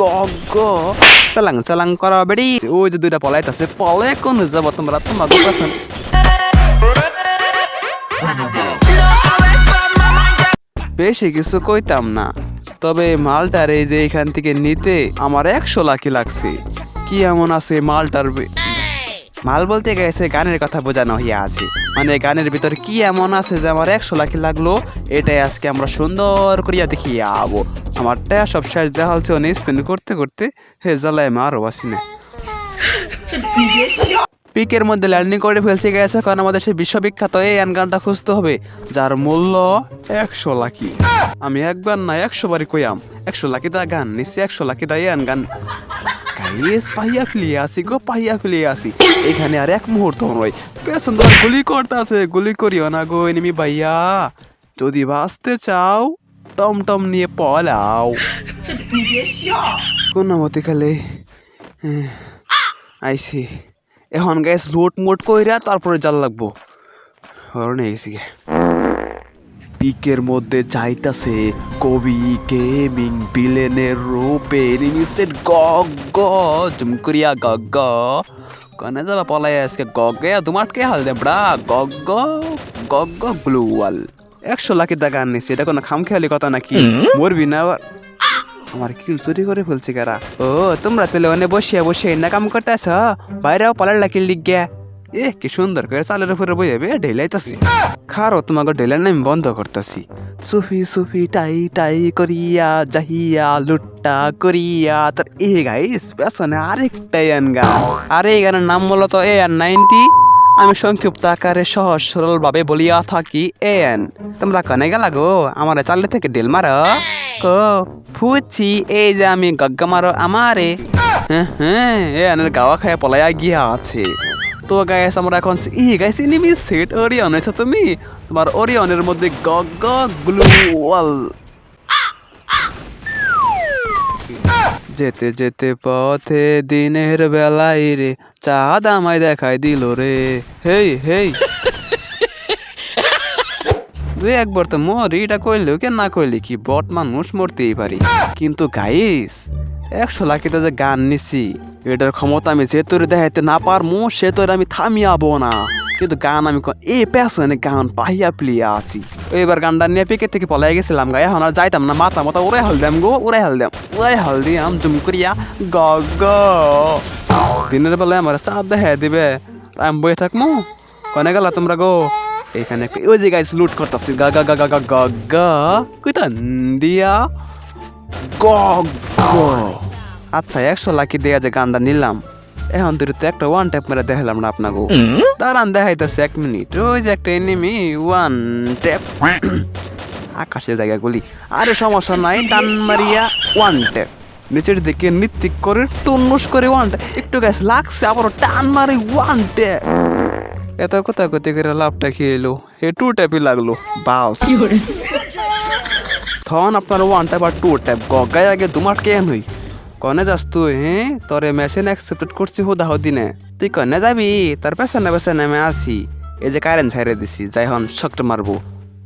গ গ সালাং সালাং করা বেড়ি। ওই যে দুইটা পলাইতাছে পলে কোন যাব তোমরা? বেশি কিছু কইতাম না। তবে মালটার এই যে এখান থেকে নিতে আমার একশো লাখি লাগছে। কি এমন আছে মালটার মাল বলতে গেছে গানের কথা বোঝানো হইয়া আছে। মানে গানের ভিতর কি এমন আছে যে আমার একশো লাখি লাগল? এটাই আজকে আমরা সুন্দর করিয়া দেখিয়ে আবো। আমারটা সব শেষ দেখা হচ্ছে অনেক স্পেন্ড করতে করতে। হে জ্বালায় মা মারও আসি না। পিকের মধ্যে ল্যান্ডিং করে ফেলছে গেছে কারণ আমাদের সেই বিশ্ববিখ্যাত এই অ্যান গানটা খুঁজতে হবে, যার মূল্য একশো লাখি আমি একবার না একশো বারই কইয়াম, একশো লাখি দা গান নিশ্চয় একশো লাখি দা অ্যান গান পাহিয়া ফিলিয়ে আসি গো পাহিয়া ফেলিয়ে আসি এখানে আর এক মুহূর্ত নয়। পেছন ধরে গুলি করতে গুলি করিও না গো এনিমি ভাইয়া। যদি বাঁচতে চাও টমটম নিয়ে পলাও। কোন মতে খালে হ্যাঁ, আইসি এখন গ্যাস লুট মুট কইরা তারপরে জাল লাগবো। হরণে গেছি পিকের মধ্যে যাইতাছে কবি গেমিং বিলেনের রূপে। নিমিষের গ গ জুম করিয়া গ। কনে যাবা পলাই আজকে গ তোমার কে হাল দে ব্রা গগ গ ব্লু ওয়াল। একশো লাখের টাকা আনিছি এটা কোনো খাম খেয়ালি কথা নাকি? মরবি না আবার? আমার কিল চুরি করে ফেলছি কারা? ও তোমরা তাহলে অনেক বসিয়া বসিয়া না কাম করতেছ? বাইরেও পলার লাকিল লিগিয়া এ কি সুন্দর করে চালের উপরে বই যাবে ঢেলাইতাছি। খারো তোমাকে ঢেলার নাম বন্ধ করতেছি। সুফি সুফি, টাই টাই করিয়া জাহিয়া লুট্টা করিয়া, তার এ গাইস, পেছনে আরেকটাই গান। আর এই গানের নাম মূলত এ আর নাইনটি। আমি সংক্ষিপ্ত আকারে সহজ সরল ভাবে বলিয়া থাকি এন। তোমরা কনে গেলা গো? আমার চালে থেকে ডেল মারো। কো, ফুচি, এই যে আমি গগ্গা মারো আমারে। হ্যাঁ হ্যাঁ এ গাওয়া খায় পলাইয়া গিয়া আছে। তো গাইস আমরা এখন ই গাইস ইনিমি সেট ওরিয়ন আছো তুমি? তোমার ওরিয়নের মধ্যে গগ গ্লুয়াল যেতে যেতে পথে দিনের বেলায় রে, চাঁদ আমায় দেখাই দিল রে। হেই হেই। দুই একবার তো মরি, এটা কইলেও কে না কইলে? কি বট মানুষ মরতেই পারি। কিন্তু গাইস একশো লাখিতে যে গান নিছি। এটার ক্ষমতা আমি যে তোরে দেখাইতে না পারমু, সে তোরে আমি থামিয়াবো না। কিন্তু গান আমি এই পেছনে গান পাহিয়া প্লিয়া আছি। এবার গানটা নিয়ে পেকে থেকে পলাই গেছিলাম গা। এখন আর যাইতাম না, মাথা মাথা ওরাই হল দেম গো ওরাই হল দেম ওরাই হল দিয়াম, জুম করিয়া গ দিনের বেলায় আমার চাঁদ দেখা দিবে। আমি বয়ে থাকমু? কনে গেলা তোমরা গো? এখানে ওই যে গাইস লুট করতেছি। গা গা গা গা গা গা গা। কইতা দিয়া? গ গ। আচ্ছা একশো লাখি দেয়া যে গানটা নিলাম। এখন তুই তো একটা ওয়ান ট্যাপ মেরে দেখালাম না আপনাকে। দাঁড়ান দেখাইতেছে এক মিনিট ওই যে একটা এনিমি ওয়ান ট্যাপ আকাশে জায়গাগুলি। আরে সমস্যা নাই ডান মারিয়া ওয়ান ট্যাপ নিচের দিকে নিত্যিক করে টুন্নুস করে ওয়ান ট্যাপ একটু গ্যাস লাগছে আবার টান মারি ওয়ান ট্যাপ এত কথা কথি করে লাভটা খেয়ে এলো হে টু ট্যাপই লাগল। বালস থন আপনার ওয়ান ট্যাপ আর টু ট্যাপ গগায় আগে তোমার কেন হই? কনে যাস তুই হ্যাঁ তোরে মেশিন অ্যাকসেপ্ট করছি হুদা দিনে তুই কনে যাবি? তার পেছনে পেছনে আমি আসি এই যে কারেন্ট ছাইরে দিছি, যাই হন, শক্ত মারবো।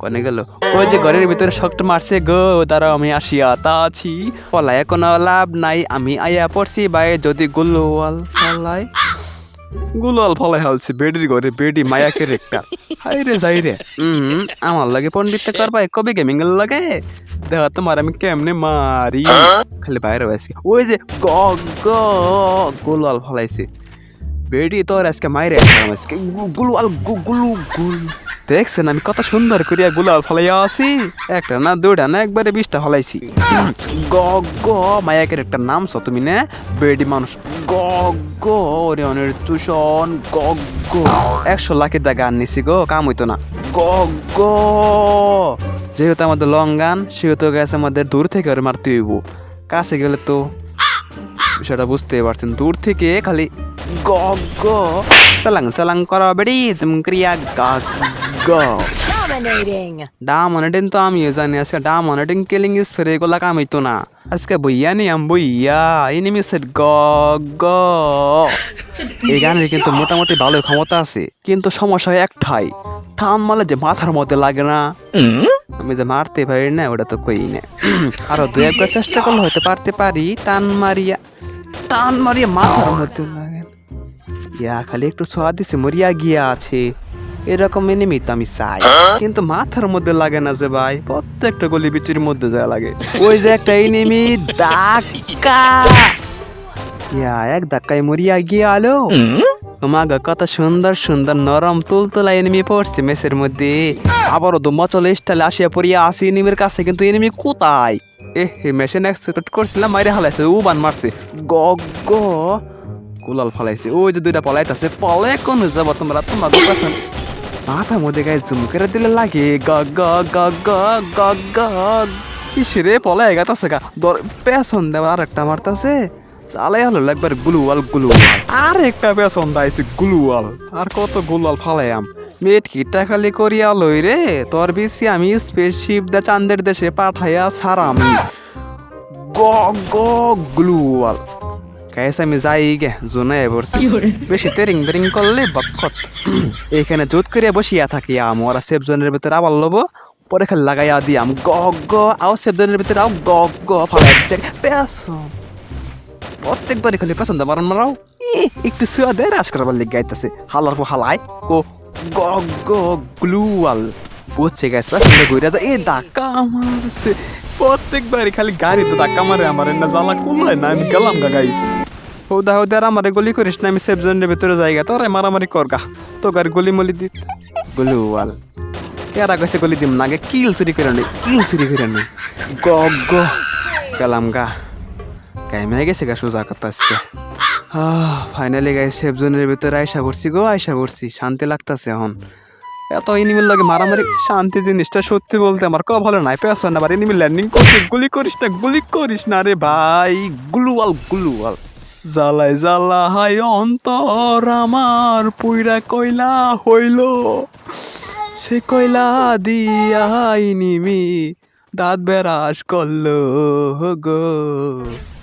কনে গেল? ওই যে ঘরের ভিতরে শক্ত মারছে গো তারা আমি আসিয়া তা আছি। পলায় কোনো লাভ নাই, আমি আইয়া পড়ছি বাই যদি গুলোয়াল পলাই গুলাল ফলাই হালছে, বেডির ঘরে বেডি মায়াকে একটা হাই রে যাই রে আমার লাগে পণ্ডিত করবা কবে গেমিং লাগে? দেখা তোমার আমি কেমনে মারি খালি বাইরে আছি ওই যে গ গ গুলাল ফলাইছে বেডি তোর আজকে মাইরে আজকে গু- গুলাল গুলু গুল দেখছেন আমি কত সুন্দর করিয়া গুলাল ফলাইয়া আছি একটা না দুইটা না একবারে বিশটা ফলাইছি গ গ মায়াকের একটা নাম ছ তুমি না বেডি মানুষ গ গ ওরে অনের তুষণ গ গ একশো লাখের দা গান নিছি গো কাম হইতো না গ গ যেহেতু আমাদের লং গান সেহেতু গেছে আমাদের দূর থেকে ওরে মারতে হইব। কাছে গেলে তো বিষয়টা বুঝতে পারছেন দূর থেকে খালি গ গ সালাং সালাং করা বেড়ি জম ক্রিয়া গা গ। ডামনেটিং তো আমিও জানি আজকে ডামনেটিং কিলিং স্প্রে এগুলা কামাইতো না। আজকে বইয়া নিয়াম বইয়া এনিমি সেট গ গ। এই গানের কিন্তু মোটামুটি ভালো ক্ষমতা আছে কিন্তু সমস্যা একটাই থাম মালে যে মাথার মধ্যে লাগে না। আমি যে মারতে পারি না ওটা তো কই না। আরও দু একবার চেষ্টা করলে হয়তো পারতে পারি। টান মারিয়া টান মারিয়া মাথার মধ্যে লাগে। ইয়া খালি একটু সোয়া দিছে মরিয়া গিয়া আছে। এরকম এনিমি তো আমি চাই। কিন্তু মাথার মধ্যে লাগে না যে ভাই প্রত্যেকটা গলি বিচির মধ্যে যা লাগে। ওই যে একটা এনিমি ধাক্কা। ইয়া এক ধাক্কায় মরিয়া গিয়ে আলো। মাগা, কত সুন্দর সুন্দর নরম তুলতুলা এনিমি পড়ছে মেসের মধ্যে। আবারও তো মচল স্টাইলে আসিয়া পড়িয়া আসি এনিমির কাছে, কিন্তু এনিমি কোথায়? এ মেশিন এক্সপেক্ট করছিলাম, মাইরে হালাইছে, উবান মারছে। গ গ, কুলাল ফালাইছে, ওই যে দুইটা পলাইতাছে, পলে কোন যাব তোমরা, তোমার মাথা মধ্যে গায়ে জুম করে দিলে লাগে, গ গ গ গ গ গ। ইসরে পলাই গাতাছে গা, দর, পেছন দেওয়ার আর একটা মারতাছে। চালাই হলো একবার গুলুয়াল গুলুয়াল। আর একটা পেছন দাইছে গুলুয়াল। আর কত গুলুয়াল ফালাইয়াম। মেট কিটা খালি করিয়া লই রে? তোর বেশি আমি স্পেসশিপ দা চান্দের দেশে পাঠাইয়া সারামি গ গ গ্লুয়াল। কাইস আমি যাই গে জোনায় পড়ছি বেশি তেরিং বেরিং করলে বক্ষত। এইখানে জোত করে বসিয়া থাকি আমরা সেফ জোনের ভিতরে আবার লব। পরে খালি লাগাইয়া দিয়াম। গ গ আও সেফ জোনের ভিতরে আও গ গ ফালাই পেছন প্রত্যেকবারই খালি পছন্দ দা মারন মারাও একটু সুয়া দেয় রাস করাবার লিগে গাইতেছে হালার পর হালাই কো গ গ, গ্লুয়াল। গাইস পেছন দিয়ে ঘুরে যায়। এ ধাক্কা মারছে। প্রত্যেকবারই খালি গাড়িতে ধাক্কা মারে আমার না জ্বালা কুমড়ায় না, আমি গেলাম গা গাইস হৌদা হৌদা, আর আমারে গলি করিস না, আমি সেফ জোনের ভিতরে জায়গা তোরে মারামারি কর গা। তো গাড়ি গলি মলি দিত গ্লুয়াল। কেরা কইছে গলি দিম না আগে কিল চুরি করে নি, কিল চুরি করে নি। গ গ। গেলাম গা। কাইমে গেছে গা, সোজা কথা আজকে। ফাইনালি গাই সেফ জোনের ভিতরে আয়সা করছি গো আয়সা করছি শান্তি লাগতাছে এখন। এত এনিমিল লাগে মারামারি, শান্তি জিনিসটা সত্যি বলতে আমার ক ভালো নাই পেছন আবার এনিমি ল্যান্ডিং করছিস গুলি করিস না, গুলি করিস না রে ভাই, গুলুয়াল গুলুয়াল। জ্বালাই জ্বালা হাই অন্তর, আমার পুইরা কইলা হইল। সে কইলা দিয়া নিমি দাঁত বেরাস করল গো।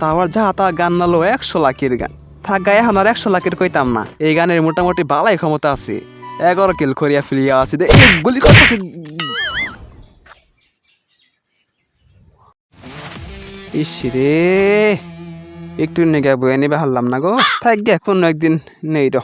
তারপর যা তা গান নালো একশো লাখের গান। থাক গায়ে এখন আর একশো লাখের কইতাম না। এই গানের মোটামুটি বালাই ক্ষমতা আছে। এগারো কিল করিয়া ফ্লিয়া আসি দে। গুলি কথা রে, একটু নেগে বয়ে নেবে হারলাম না গো। থাক গে কোনো একদিন নেই র।